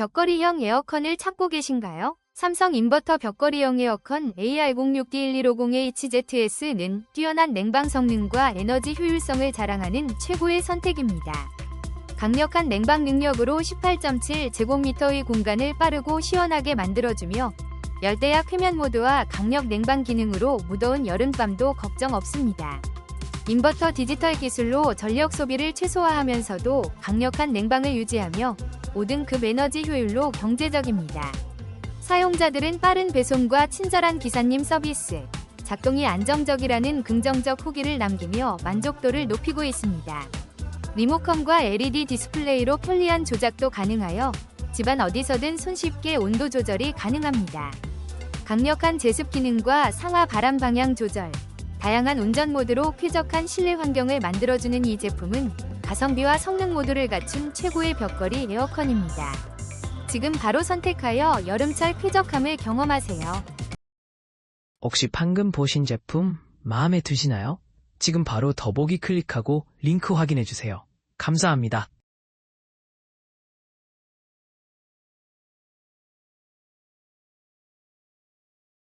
벽걸이형 에어컨을 찾고 계신가요? 삼성 인버터 벽걸이형 에어컨 AR06D150HZS는 뛰어난 냉방 성능과 에너지 효율성을 자랑하는 최고의 선택입니다. 강력한 냉방 능력으로 18.7 제곱미터의 공간을 빠르고 시원하게 만들어주며 열대야 쾌면 모드와 강력 냉방 기능으로 무더운 여름밤도 걱정 없습니다. 인버터 디지털 기술로 전력 소비를 최소화하면서도 강력한 냉방을 유지하며 5등급 에너지 효율로 경제적입니다. 사용자들은 빠른 배송과 친절한 기사님 서비스, 작동이 안정적이라는 긍정적 후기를 남기며 만족도를 높이고 있습니다. 리모컨과 LED 디스플레이로 편리한 조작도 가능하여 집안 어디서든 손쉽게 온도 조절이 가능합니다. 강력한 제습 기능과 상하 바람 방향 조절, 다양한 운전 모드로 쾌적한 실내 환경을 만들어주는 이 제품은 가성비와 성능 모두를 갖춘 최고의 벽걸이 에어컨입니다. 지금 바로 선택하여 여름철 쾌적함을 경험하세요. 혹시 방금 보신 제품 마음에 드시나요? 지금 바로 더보기 클릭하고 링크 확인해 주세요. 감사합니다.